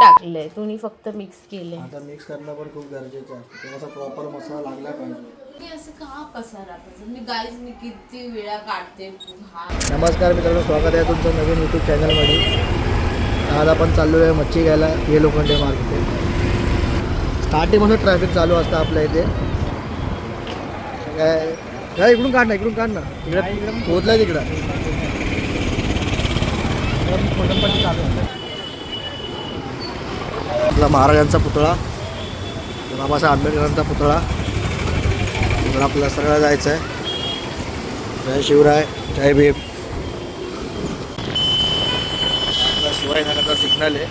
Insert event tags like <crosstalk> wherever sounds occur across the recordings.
टाकलंय तुम्ही फक्त मिक्स केलंय आता मिक्स करणं पण खूप गरजेचं आहे तेव्हा प्रॉपर मसाला लागला पाहिजे मी असं का पसारा पाहिजे मी गाईज मी किती वेळा काढते हा नमस्कार मित्रांनो स्वागत आहे तुमचं नवीन यूट्यूब चॅनलमध्ये आज आपण चाललो आहे मच्छी घ्यायला हे लोखंडे मार्केट स्टार्टिंगपासून ट्रॅफिक चालू असतं आपल्या इथे काय काय इकडून काढ ना इकडून काढ ना तिकडे पोहोचलाय तिकडं आपला महाराजांचा पुतळा बाबासाहेब आंबेडकरांचा पुतळा. तर आपल्याला सगळं जायचं आहे जय शिवराय जय भीम. आपला शिवाजीनगरचा सिग्नल आहे.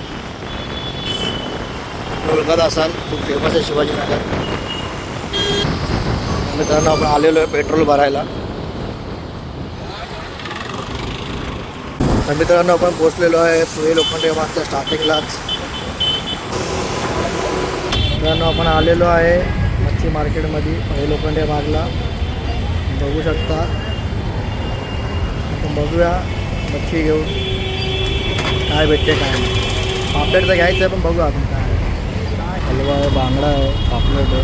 ओळखत असाल खूप फेमस आहे शिवाजीनगर. मित्रांनो आपण आलेलो आहे पेट्रोल भरायला. मित्रांनो आपण पोचलेलो आहे पुणे लोखंडे मागच्या स्टार्टिंगलाच मित्रांनो आपण आलेलो आहे मच्छी मार्केटमध्ये पुणे लोखंडे मागला बघू शकता. आपण बघूया मच्छी घेऊन काय भेटते काय पापलेट तर घ्यायचं आहे पण बघूया आपण काय हलवा आहे बांगडा आहे पापलेट आहे.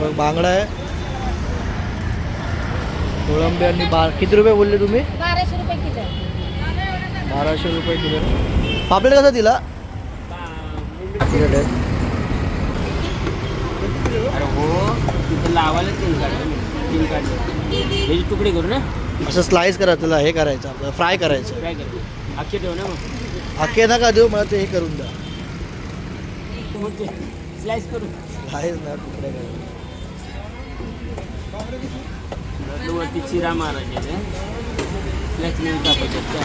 बघ, बांगडा आहे. कोळंबी आणि बा किती रुपये बोलले तुम्ही? बाराशे रुपये किलो. बाराशे रुपये किलो. पापलेट कसा दिला? आहे अरे हो तिथं लावायला तीन काढले तीन काढले त्याचे तुकडे करू ना. असं स्लाइस करायचं त्याला हे करायचं आपल्याला फ्राय करायचं. काय कर. अक्षय ठेव ना मग. अख्खे नका देऊ मला ते हे करून द्या. मग ते स्लाइस करू. स्लाइस ना तुकडे करायचे वरती चिरा मारायचे स्लाइस नाही कापायचे त्या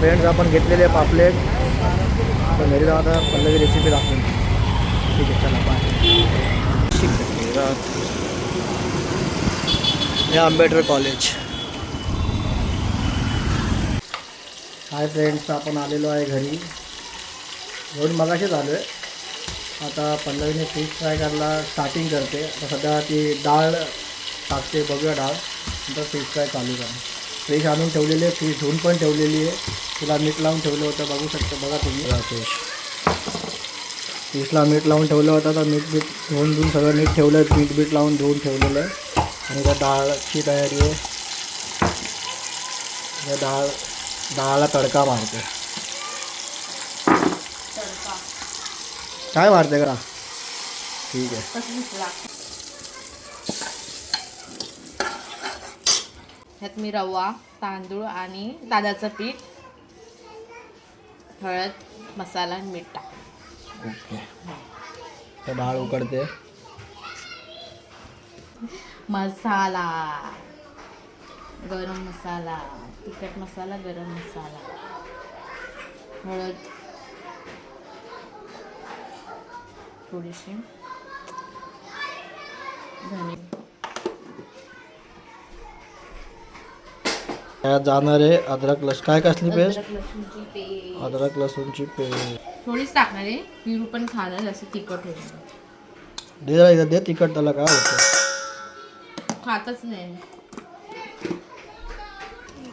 फ्रेंड्स आपण घेतलेले पापलेट तर घरी जाऊ आता पल्लवी रेसिपी दाखवून ठीक आहे चला बाय हे आंबेडकर कॉलेज हाय फ्रेंड्स आपण आलेलो आहे घरी. घेऊन मगाशीच आलो आहे आता पल्लवीने फिश फ्राय करायला स्टार्टिंग करते. आता सध्या ती डाळ टाकते बघूया डाळ. नंतर फिश फ्राय चालू करा फिश आणून ठेवलेली आहे फिश धुवून पण ठेवलेली आहे. तिला मीठ लावून ठेवलं होतं बघू शकता बघा तुम्ही. फिश फिशला मीठ लावून ठेवलं होतं तर मीठ बीठ धुवून धुवून सगळं नीट ठेवलं आहे मीठ बीठ लावून धुवून ठेवलेलं आहे. आणि त्या डाळची तयारी आहे. त्या डाळ डाळाला तडका मारते काय मारते करा ठीक आहे. ह्यात मी रवा तांदूळ आणि तांदळाचं पीठ हळद मसाला आणि मीठ टाक. ओके. तर डाळ उकडते. मसाला. गरम मसाला. तिखट मसाला गरम मसाला. हळद. थोडीशी. धने. त्यात जाणार आहे अद्रक लस काय कसली पेस्ट? अद्रक लसूणची पेस्ट. अद्रक लसूणची पेस्ट. थोडीच टाकणार आहे. पिरू पण खाणार असं तिखट होईल. दे जरा इथं दे तिखट त्याला काय होतं? खातच नाही.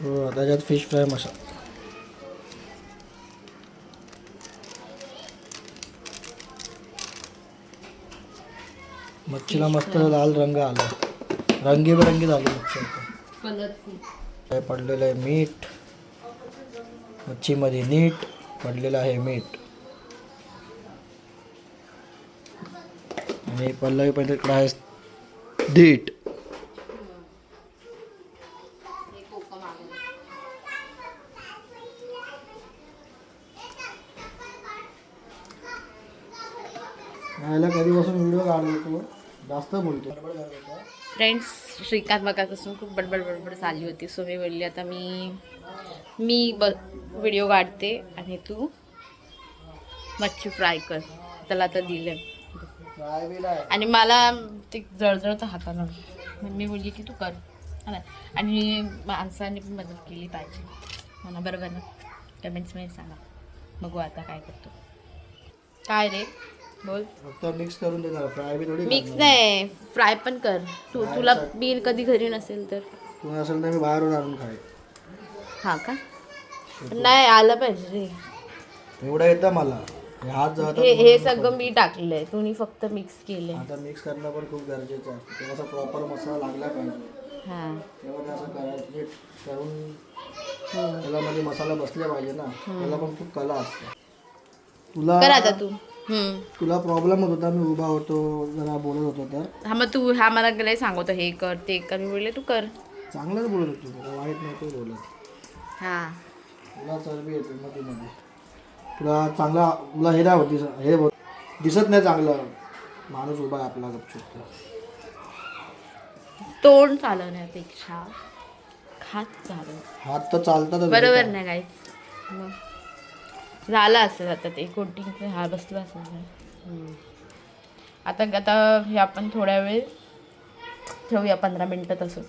हो त्याच्यात फिश फ्राय मसाला. मच्छीला मस्त लाल रंग आला. रंगीबेरंगी झाली मच्छी आता. कलरफुल काय पडलेलं आहे? मीठ. मच्छीमध्ये नीट पडलेलं आहे मीठ. आणि पल्लवी पण तिकडं आहे. दीट यायला कधीपासून व्हिडिओ काढतो? तो जास्त बोलतो. फ्रेंड्स श्रीकांत बघापासून खूप बडबड बडबड चालली होती. सो मी बोलली आता मी मी ब व्हिडिओ काढते आणि तू मच्छी फ्राय कर. त्याला आता दिलं आणि मला ते जळजळतं हाताला मग मी बोलली की तू कर. ना आणि माणसाने पण मदत केली पाहिजे. म्हणा बरोबर ना? कमेंट्समध्ये सांगा. बघू आता काय करतो. काय रे? बोल. फक्त मिक्स करून देणार फ्राय बी थोडी मिक्स करणार. नाही फ्राय पण कर. तू तुला मी कधी घरी नसेल तर. तू असेल तर मी बाहेरून आणून खाय हा का? नाही आलं पाहिजे रे. एवढं येतं मला. हे हात हे हे सगळं मी टाकलंय. तुम्ही फक्त मिक्स केलंय. आता मिक्स करणं पण खूप गरजेचं असतं तेव्हा प्रॉपर मसाला लागला पाहिजे. हा. तेव्हा ते असं करायचं नीट करून हम्म. त्याला मध्ये मसाला बसला पाहिजे ना. त्याला पण खूप कला असते. तुला कर आता तू. तुला प्रॉब्लेम होत होता मी उभा होतो जरा बोलत होतो तर. हा मग तू हा मला गेलाय सांगतो हे कर ते कर मी बोलले तू कर. चांगलंच बोलत होतो तुला वाईट नव्हतं बोलत. हा. तुला चरबी येते मध्ये मध्ये तुला चांगला तुला हे नाही होत हे होत दिसत नाही चांगलं. माणूस उभा आहे आपला गपचूप तर. तोंड चालवण्यापेक्षा खात चालव. हात तर चालतातच बरोबर नाही काय मग? झालं असेल आता ते. कोटिंग हा बसला असेल. आता आता हे आपण थोड्या वेळ ठेवूया पंधरा मिनटं तसंच.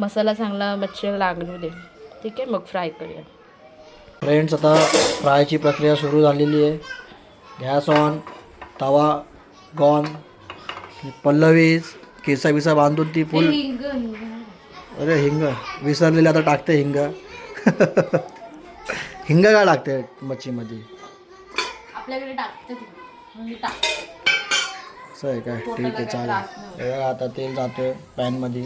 मसाला चांगला मच्छी लागू दे. ठीक आहे मग फ्राय करूया. फ्रेंड्स आता फ्रायची प्रक्रिया सुरू झालेली आहे. गॅस ऑन तवा गॉन पल्लवीज केसा बिसा बांधून ती फुल अरे हिंग विसरलेले आता टाकते हिंग. <laughs> हिंग काय टाकते मच्छीमध्ये. आपल्याकडे टाकते ते. म्हणजे टाक. असं आहे काय? ठीक आहे चालेल. हे बघा, आता तेल जातोय पॅनमध्ये.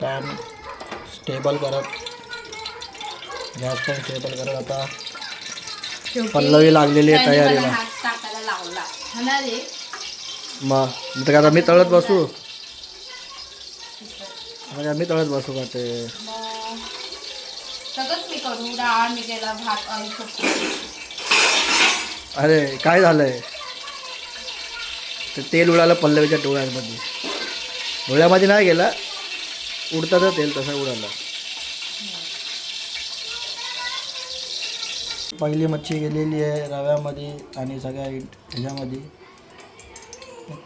पॅन स्टेबल करत. गॅस पण स्टेबल करत आता. पल्लवी लागलेली आहे तयारीला. टाकायला लावला. मग मी तर आता मी तळत बसू. काय मी तळत बसू का ते? मग सगळंच मी करू. डाळ मी केला भात ऑइल अरे काय झालंय? ते तेल उडालं पल्लवीच्या डोळ्यांमध्ये. डोळ्यामध्ये नाही गेला. उडतं तेल तसं उडालं. पहिली मच्छी गेलेली आहे रव्यामध्ये आणि सगळ्या ह्याच्यामध्ये.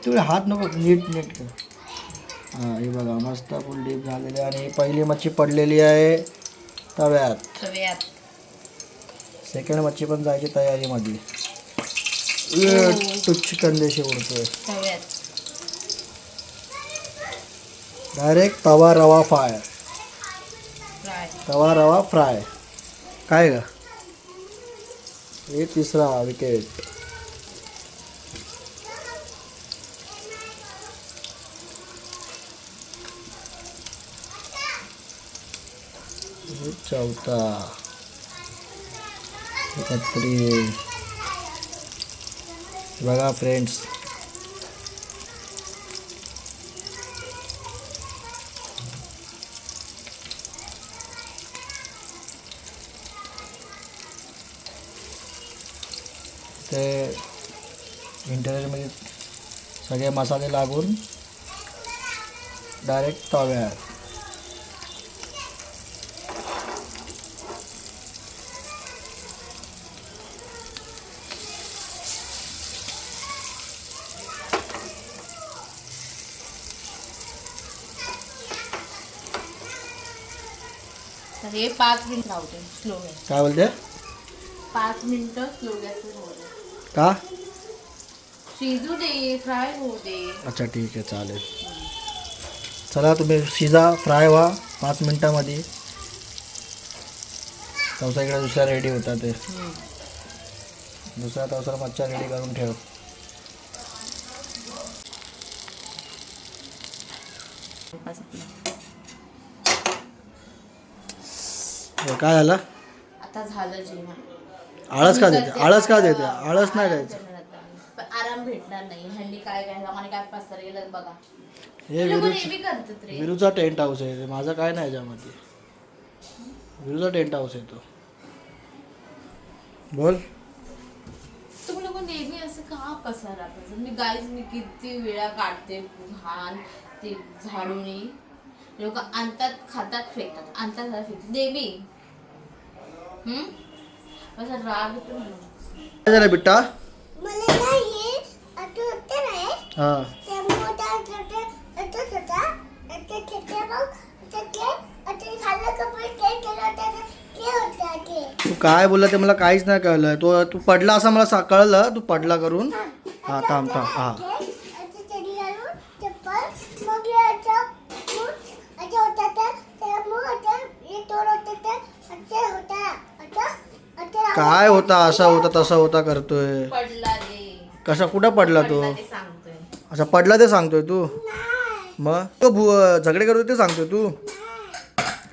तुला हात नको नीट नीट कर. हां हे बघा मस्त फुल डीप झालेली आहे. आणि पहिली मच्छी पडलेली आहे तव्यात. सगळ्यात सेकंड मच्छी पण जायची तयारीमध्ये. टुच्छ कंदेशी उडतोय. डायरेक्ट तवा रवा फ्राय. तवा रवा फ्राय. काय का हे तिसरा विकेट। चौथा। हे तिसरी बघा फ्रेंड्स ते इंटरव्ह्यूमध्ये सगळे मसाले लागून डायरेक्ट तव्यात हे पाच मिनिट लावते स्लो गॅस काय बोलते? पाच मिनिटं स्लो गॅसवर का? शिजू दे फ्राय होऊ दे. अच्छा ठीक आहे चालेल. चला तुम्ही शिजा फ्राय व्हा पाच मिनटामध्ये. तवसा इकडे दुसरा रेडी होता ते. दुसरा तवसा मच्छा रेडी करून ठेव. काय झालं? आता झालं जेवण. आळस का देते? आळस का देते? आळस नाही द्यायचं. भेटणार नाही. हल्ली काय काय आम्हाला काय पसर गेलं बघा. हे लोकं विरू नेहमी करतात रे. विरूचा टेंट हाऊस आहे ते माझं काय नाही याच्यामध्ये. विरूचा टेंट हाऊस आहे तो. बोल. तुम्ही लोक नेहमी असं का पसारा करतात मी गाईज मी किती वेळा काढते घाण ते झाडून. लोक आणतात खातात फेकतात. आणतात खातात, फेकतात. नेहमी हम्म? असा राग येतो मला. काय झालं बिट्टा? मला नाही हां. ते काय बोलला ते मला काहीच नाही कळलं. तो तू पडला असं मला कळलं. तू पडला करून. हा थांब थांब. हा. काय होता? असा होता तसा होता करतोय. कसा कुठं पडला तो? अच्छा पडला ते सांगतोय तू. मग? तो भू झगडे करतो ते सांगतोय तू.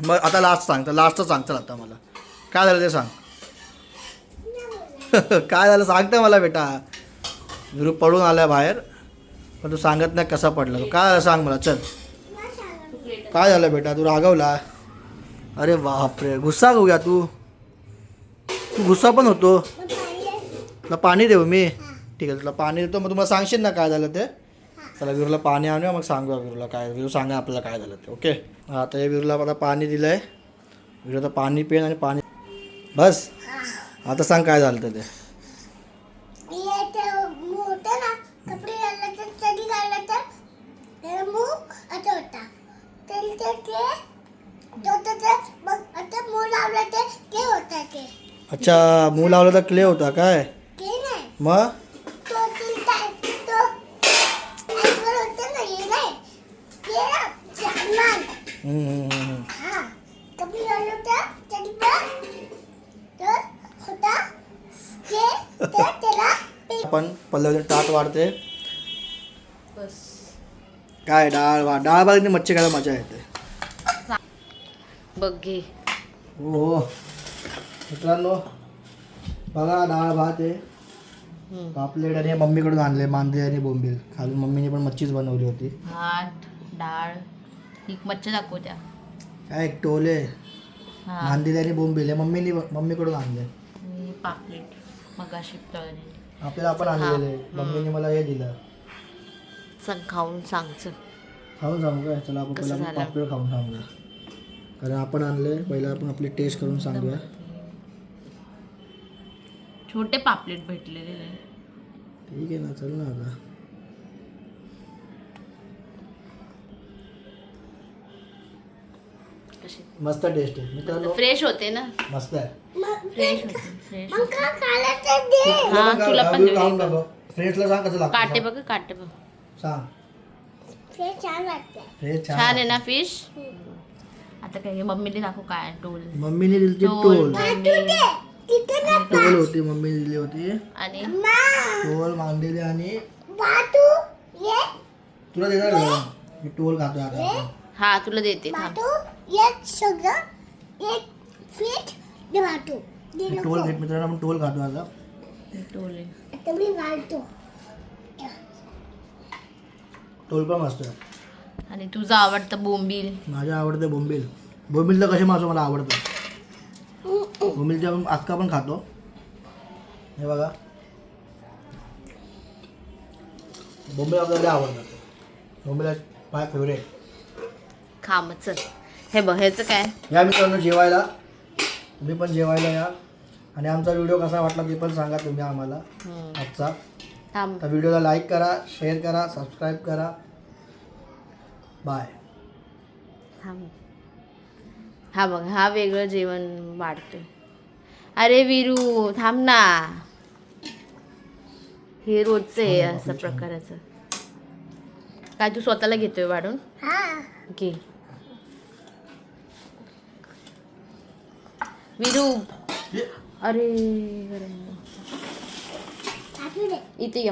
मग आता लास्ट सांग तर लास्टच सांग आता मला. काय झालं ते सांग. <laughs> काय झालं सांगतं मला बेटा. विरू पडून आलाय बाहेर पण तू सांगत नाही कसा पडला तो. काय झालं सांग मला चल. काय झालं बेटा? तू रागवला? अरे बापरे गुस्सा घेऊया तू. तू गुस्सा पण होतो. तुला पाणी देऊ मी. ठीक आहे तुला पाणी देतो. मग तुम्हाला सांगशील ना काय झालं ते? चला विरूला पाणी आणूया मग सांगूया विरूला काय विरू सांगा आपल्याला काय झालं ते ओके? हा आता हे विरूला आता पाणी दिलं आहे विरू आता पाणी पेन आणि पाणी बस. आता सांग काय झालं ते. तर अच्छा मूळ लावलं तर क्ले होता काय? मग तो तिलता तो आईवर होतं ना हे नाही ते ना सामान हम्म, हम्म, हम्म, हम्म. हा कपडे घाललं होतं चडी पण तर होता ते तर त्याला पे आपण पल्लवीने टाट वाढते. काय डाळ वा डाळ भात मच्छी खायला मजा येते. बघ घे. हो हो. मित्रांनो बघा डाळ भात आहे. पापलेट आणि मम्मीकडून आणले मांदे आणि बोंबील. खालून मम्मीने पण मच्छीच बनवली होती. भात डाळ ही मच्छी दाखव त्या. काय एक टोले. हा. मांदेली आणि बोंबील मम्मीने मम्मीकडून आणले. आणि पापलेट. मगाशी तळलेली आपल्याला आपण आणलेले. मम्मीने मला हे दिलं. सांग खाऊन सांग चल. खाऊन सांगू काय? चला आपण कसं पहिला झालं? पापलेट खाऊन सांगूया. कारण आपण आणले. पहिला आपण आपली टेस्ट करून सांगूया. छोटे पापलेट भेटलेले. ठीक आहे ना चल ना आता. मस्त टेस्ट आहे. मित्रांनो फ्रेश होते ना? मस्त आहे. फ्रेश होते हा तुला पण फ्रेशला सांग कसं काटे लागतं बघ काटे बघ. सांग. छान आहे ना फिश आता काय मम्मीने दाखव काय टोल मम्मीने दिली टोल टोल टोल होती मम्मीने दिली होती. आणि? मा. टोल मांदेली आणि बाटू ये. तुला देणार का? मी टोल खातोय आता. हा तुला देते थांब. ये सगळं एक फीट नको. टोल घेत मित्रांनो आपण टोल खातो आता. टोल आहे. आता मी घालतो. टोल पण मस्त आहे. आणि तुझं आवडतं बोंबील. माझ्या आवडते बोंबील. बोंबील तर कसे मासो मला आवडतं. बोंबीलच्या आपण अक्का पण खातो. हे बघा. बोंबील आपल्याला आवडतात. बोंबील माय फेवरेट खा मग चल हे बघ ह्याचं काय? या मित्रांनो जेवायला. तुम्ही पण जेवायला या. आणि आमचा व्हिडिओ कसा वाटला ते पण सांगा तुम्ही आम्हाला हम्म. आजचा. थांब. तर व्हिडिओला लाईक करा शेअर करा सबस्क्राईब करा. बाय थांब. हा बघ हा वेगळं जेवण वाढतोय. अरे विरू थांब ना. हे रोजचं आहे असं प्रकाराचं. काय तू स्वतःला घेतोय वाढून? हा. घे. विरू अरे इथे ये